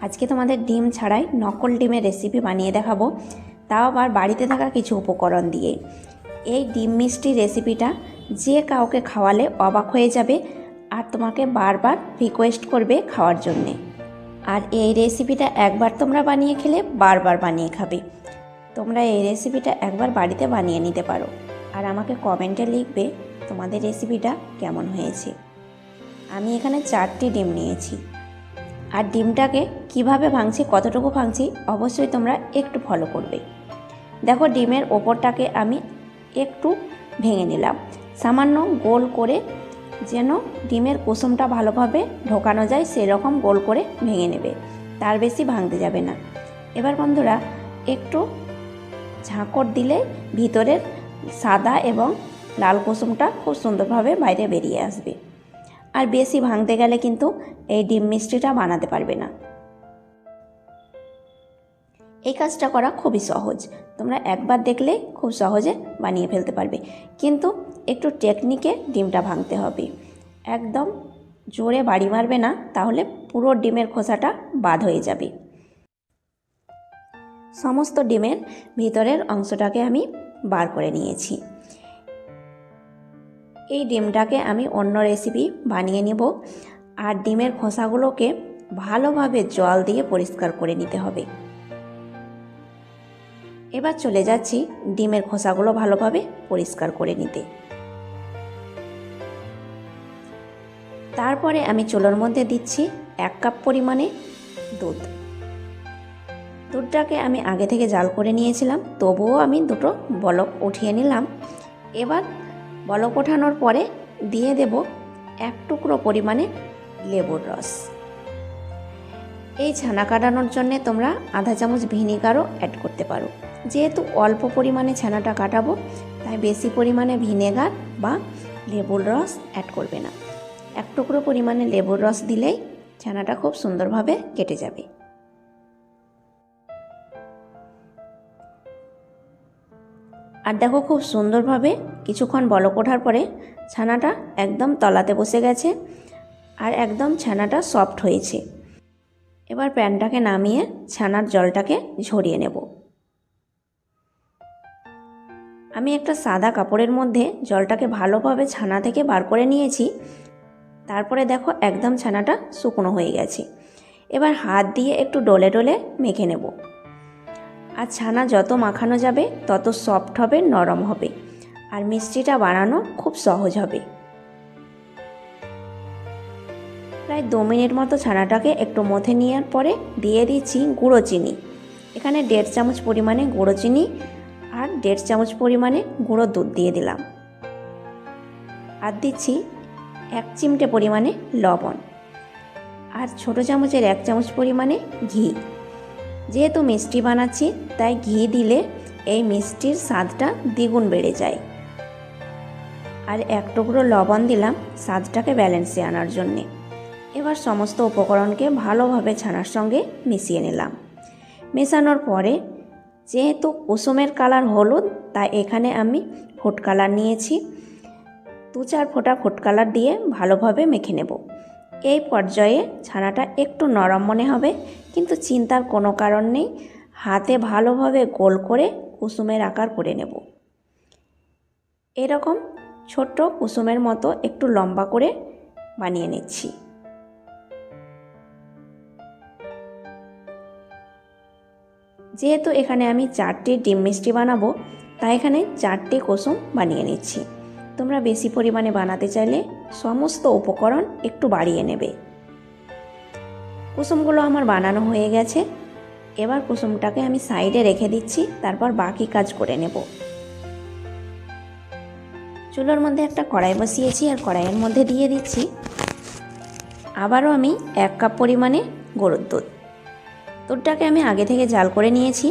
আজকে তোমাদের ডিম ছাড়াই নকল ডিমের রেসিপি বানিয়ে দেখাবো। তাও আবার বাড়িতে থাকা কিছু উপকরণ দিয়ে। এই ডিম মিষ্টি রেসিপিটা যে কাউকে খাওয়ালে অবাক হয়ে যাবে আর তোমাকে বারবার রিকোয়েস্ট করবে খাওয়ার জন্যে। আর এই রেসিপিটা একবার তোমরা বানিয়ে খেলে বারবার বানিয়ে খাবে। তোমরা এই রেসিপিটা একবার বাড়িতে বানিয়ে নিতে পারো। আর আমাকে কমেন্টে লিখবে তোমাদের রেসিপিটা কেমন হয়েছে। আমি এখানে চারটি ডিম নিয়েছি। আর ডিমটাকে কীভাবে ভাঙছি, কতটুকু ভাঙছি, অবশ্যই তোমরা একটু ফলো করবে। দেখো, ডিমের ওপরটাকে আমি একটু ভেঙে নিলাম। সামান্য গোল করে যেন ডিমের কুসুমটা ভালোভাবে ঢোকানো যায়, সেরকম গোল করে ভেঙে নেবে। তার বেশি ভাঙতে যাবে না। এবার বন্ধুরা, একটু ঝাঁকড় দিলে ভিতরের সাদা এবং লাল কুসুমটা খুব সুন্দরভাবে বাইরে বেরিয়ে আসবে। আর বেশি ভাঙতে গেলে কিন্তু এই ডিম মিষ্টিটা বানাতে পারবে না। এই কাজটা করা খুবই সহজ। তোমরা একবার দেখলে খুব সহজে বানিয়ে ফেলতে পারবে। কিন্তু একটু টেকনিকে ডিমটা ভাঙতে হবে। একদম জোরে বাড়ি মারবে না, তাহলে পুরো ডিমের খোসাটা বাদ হয়ে যাবে। সমস্ত ডিমের ভিতরের অংশটাকে আমি বার করে নিয়েছি। এই ডিমটাকে আমি অন্য রেসিপি বানিয়ে নিব। আর ডিমের খোসাগুলোকে ভালোভাবে জল দিয়ে পরিষ্কার করে নিতে হবে। এবার চলে যাচ্ছি ডিমের খোসাগুলো ভালোভাবে পরিষ্কার করে নিতে। তারপরে আমি চুলোর মধ্যে দিচ্ছি এক কাপ পরিমাণে দুধ। দুধটাকে আমি আগে থেকে জাল করে নিয়েছিলাম, তবুও আমি দুটো বলক উঠিয়ে নিলাম। এবার বলক ওঠানোর পরে দিয়ে দেব এক টুকরো পরিমাণে লেবুর রস। এই ছানা কাটানোর জন্যে তোমরা আধা চামচ ভিনিগারও অ্যাড করতে পারো। যেহেতু অল্প পরিমাণে ছানাটা কাটাবো, তাই বেশি পরিমাণে ভিনেগার বা লেবুর রস অ্যাড করবে না। এক টুকরো পরিমাণে লেবুর রস দিলেই ছানাটা খুব সুন্দরভাবে কেটে যাবে। আর দেখো খুব সুন্দরভাবে কিছুক্ষণ বলক ওঠার পরে ছানাটা একদম তলাতে বসে গেছে আর একদম ছানাটা সফট হয়েছে। এবার প্যানটাকে নামিয়ে ছানার জলটাকে ঝরিয়ে নেব। আমি একটা সাদা কাপড়ের মধ্যে জলটাকে ভালোভাবে ছানা থেকে বার করে নিয়েছি। তারপরে দেখো একদম ছানাটা শুকনো হয়ে গেছে। এবার হাত দিয়ে একটু ডলে ডলে মেখে নেব। আর ছানা যত মাখানো যাবে, তত সফট হবে, নরম হবে। আর মিষ্টিটা বানানো খুব সহজ হবে। প্রায় দু মিনিট মতো ছানাটাকে একটু মথে নেওয়ার পরে দিয়ে দিচ্ছি গুঁড়ো চিনি। এখানে দেড় চামচ পরিমাণে গুঁড়ো চিনি আর দেড় চামচ পরিমাণে গুঁড়ো দুধ দিয়ে দিলাম। আর দিচ্ছি এক চিমটে পরিমাণে লবণ। আর ছোটো চামচের এক চামচ পরিমাণে ঘি। যেহেতু মিষ্টি বানাচ্ছি, তাই ঘি দিলে এই মিষ্টির স্বাদটা দ্বিগুণ বেড়ে যায়। আর এক টুকরো লবণ দিলাম স্বাদটাকে ব্যালেন্সে আনার জন্যে। এবার সমস্ত উপকরণকে ভালোভাবে ছানার সঙ্গে মিশিয়ে নিলাম। মেশানোর পরে যেহেতু কুসুমের কালার হলুদ, তাই এখানে আমি ফুড কালার নিয়েছি। দু চার ফোঁটা ফুড কালার দিয়ে ভালোভাবে মেখে নেব। এই পর্যায়ে ছানাটা একটু নরম মনে হবে, কিন্তু চিন্তার কোনো কারণ নেই। হাতে ভালোভাবে গোল করে কুসুমের আকার করে নেব। এরকম ছোট্ট কুসুমের মতো একটু লম্বা করে বানিয়ে নিচ্ছি। যেহেতু এখানে আমি চারটি ডিম মিষ্টি বানাবো, তাই এখানে চারটি কুসুম বানিয়ে নিচ্ছি। তোমরা বেশি পরিমাণে বানাতে চাইলে সমস্ত উপকরণ একটু বাড়িয়ে নেবে। কুসুমগুলো আমার বানানো হয়ে গেছে। এবার কুসুমটাকে আমি সাইডে রেখে দিচ্ছি, তারপর বাকি কাজ করে নেব। চুলোর মধ্যে একটা কড়াই বসিয়েছি আর কড়াইয়ের মধ্যে দিয়ে দিচ্ছি। আবারও আমি এক কাপ পরিমাণে গরুর দুধ। দুধটাকে আমি আগে থেকে জাল করে নিয়েছি।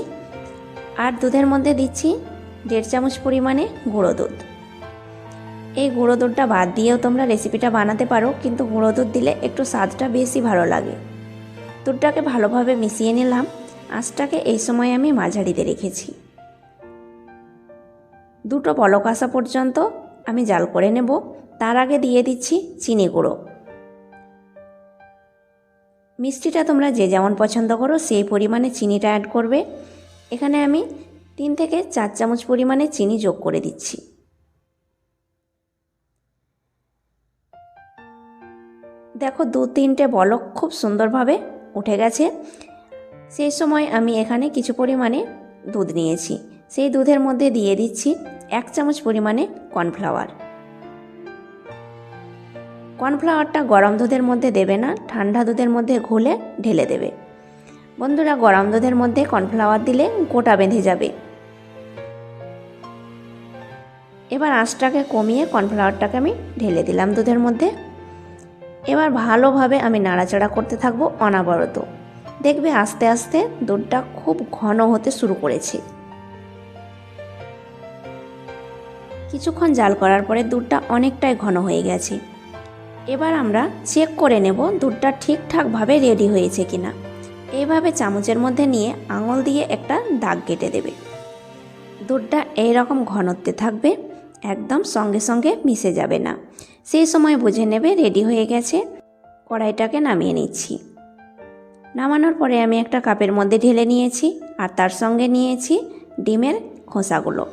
আর দুধের মধ্যে দিচ্ছি দেড় চামচ পরিমাণে গুঁড়ো দুধ। এই গুঁড়ো দুধটা বাদ দিয়েও তোমরা রেসিপিটা বানাতে পারো, কিন্তু গুঁড়ো দুধ দিলে একটু স্বাদটা বেশি ভালো লাগে। দুধটাকে ভালোভাবে মিশিয়ে নিলাম। আঁচটাকে এই সময় আমি মাঝারিতে রেখেছি। দুটো পলক আসা পর্যন্ত আমি জাল করে নেব। তার আগে দিয়ে দিচ্ছি চিনি গুঁড়ো। মিষ্টিটা তোমরা যে যেমন পছন্দ করো, সেই পরিমাণে চিনিটা অ্যাড করবে। এখানে আমি তিন থেকে চার চামচ পরিমাণে চিনি যোগ করে দিচ্ছি। দেখো দু তিনটে বলক খুব সুন্দরভাবে উঠে গেছে। সেই সময় আমি এখানে কিছু পরিমাণে দুধ নিয়েছি। সেই দুধের মধ্যে দিয়ে দিচ্ছি এক চামচ পরিমাণে কর্নফ্লাওয়ার। কর্নফ্লাওয়ারটা গরম দুধের মধ্যে দেবে না, ঠান্ডা দুধের মধ্যে ঘুলে ঢেলে দেবে। বন্ধুরা, গরম দুধের মধ্যে কর্নফ্লাওয়ার দিলে গোটা বেঁধে যাবে। এবার আঁচটাকে কমিয়ে কর্নফ্লাওয়ারটাকে আমি ঢেলে দিলাম দুধের মধ্যে। এবার ভালোভাবে আমি নাড়াচাড়া করতে থাকব অনাবরত। দেখবে আস্তে আস্তে দুধটা খুব ঘন হতে শুরু করেছে। কিছুক্ষণ জাল করার পরে দুধটা অনেকটাই ঘন হয়ে গেছে। এবার আমরা চেক করে নেব দুধটা ঠিকঠাকভাবে রেডি হয়েছে কিনা। এইভাবে চামচের মধ্যে নিয়ে আঙুল দিয়ে একটা দাগ কেটে দেবে। দুধটা এইরকম ঘনত্বে থাকবে একদম সঙ্গে সঙ্গে মিশে যাবে না। সেই সময় বুঝে নেবে রেডি হয়ে গেছে। কড়াইটাকে নামিয়ে নিচ্ছি। নামানোর পরে আমি একটা কাপের মধ্যে ঢেলে নিয়েছি আর তার সঙ্গে নিয়েছি ডিমের খোসাগুলো।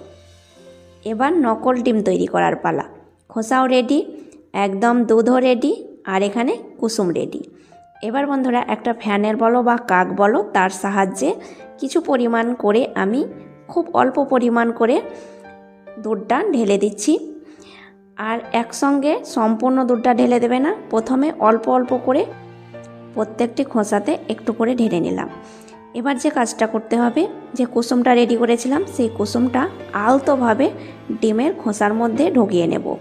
এবার নকল ডিম তৈরি করার পালা। খোসাও রেডি, একদম দুধও রেডি আর এখানে কুসুম রেডি। এবার বন্ধুরা একটা ফ্যানের বলো বা কাক বলো, তার সাহায্যে কিছু পরিমাণ করে আমি খুব অল্প পরিমাণ করে দুধটা ঢেলে দিচ্ছি। আর একসঙ্গে সম্পূর্ণ দুধটা ঢেলে দেবে না। প্রথমে অল্প অল্প করে প্রত্যেকটি খোসাতে একটু করে ঢেলে নিলাম। এবার যে কাজটা করতে হবে, যে কুসুমটা রেডি করেছিলাম, সেই কুসুমটা আলতোভাবে ডিমের খোসার মধ্যে ঢুকিয়ে নেব।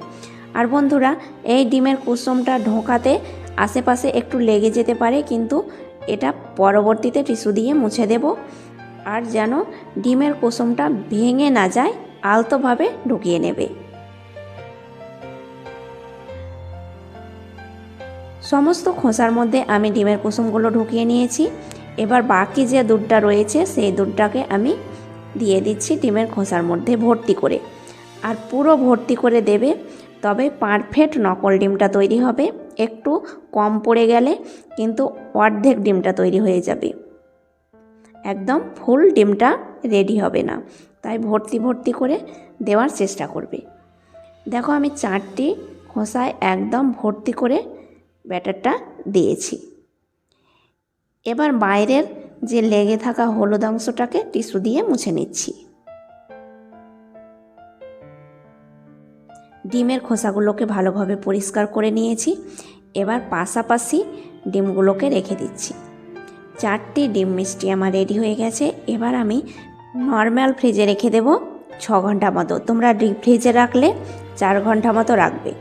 আর বন্ধুরা, এই ডিমের কুসুমটা ঢোকাতে আশেপাশে একটু লেগে যেতে পারে, কিন্তু এটা পরবর্তীতে টিস্যু দিয়ে মুছে দেব। আর যেন ডিমের কুসুমটা ভেঙে না যায় আলতোভাবে ঢুকিয়ে নেবে। সমস্ত খোসার মধ্যে আমি ডিমের কুসুমগুলো ঢুকিয়ে নিয়েছি। এবার বাকি যে দুধটা রয়েছে, সেই দুধটাকে আমি দিয়ে দিচ্ছি ডিমের খোসার মধ্যে ভর্তি করে। আর পুরো ভর্তি করে দেবে, তবে পারফেক্ট নকল ডিমটা তৈরি হবে। একটু কম পড়ে গেলে কিন্তু অর্ধেক ডিমটা তৈরি হয়ে যাবে। একদম ফুল ডিমটা রেডি হবে না। তাই ভর্তি ভর্তি করে দেওয়ার চেষ্টা করবে। দেখো আমি চারটি খোসায় একদম ভর্তি করে ব্যাটারটা দিয়েছি। এবার বাইরের যে লেগে থাকা হলুদ অংশটাকে টিস্যু দিয়ে মুছে নিচ্ছি। ডিমের খোসাগুলোকে ভালোভাবে পরিষ্কার করে নিয়েছি। এবার পাশাপাশি ডিমগুলোকে রেখে দিচ্ছি। চারটি ডিম মিষ্টি আমার রেডি হয়ে গেছে। এবার আমি নর্মাল ফ্রিজে রেখে দেব ছ ঘণ্টা মতো। তোমরা ডিপ ফ্রিজে রাখলে চার ঘণ্টা মতো রাখবে।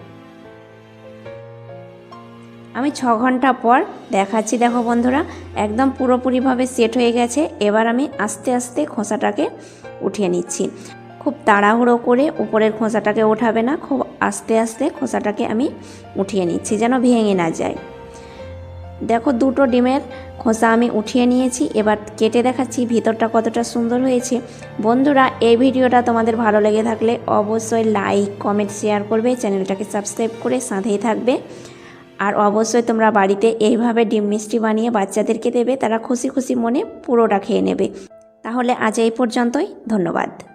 আমি ছ ঘণ্টা পর দেখাচ্ছি, দেখো বন্ধুরা, একদম পুরোপুরিভাবে সেট হয়ে গেছে। এবার আমি আস্তে আস্তে খোসাটাকে উঠিয়ে নিচ্ছি। খুব তাড়াহুড়ো করে উপরের খোসাটাকে ওঠাবে না, খুব আস্তে আস্তে খোসাটাকে আমি উঠিয়ে নিচ্ছি যেন ভেঙে না যায়। দেখো দুটো ডিমের খোসা আমি উঠিয়ে নিয়েছি, এবার কেটে দেখাচ্ছি ভিতরটা কতটা সুন্দর হয়েছে। বন্ধুরা, এই ভিডিওটা তোমাদের ভালো লেগে থাকলে অবশ্যই লাইক, কমেন্ট, শেয়ার করবে, চ্যানেলটাকে সাবস্ক্রাইব করে সাথেই থাকবে। আর অবশ্যই তোমরা বাড়িতে এইভাবে ডিম মিষ্টি বানিয়ে বাচ্চাদেরকে দেবে, তারা খুশি খুশি মনে পুরোটা খেয়ে নেবে। তাহলে আজ এই পর্যন্তই, ধন্যবাদ।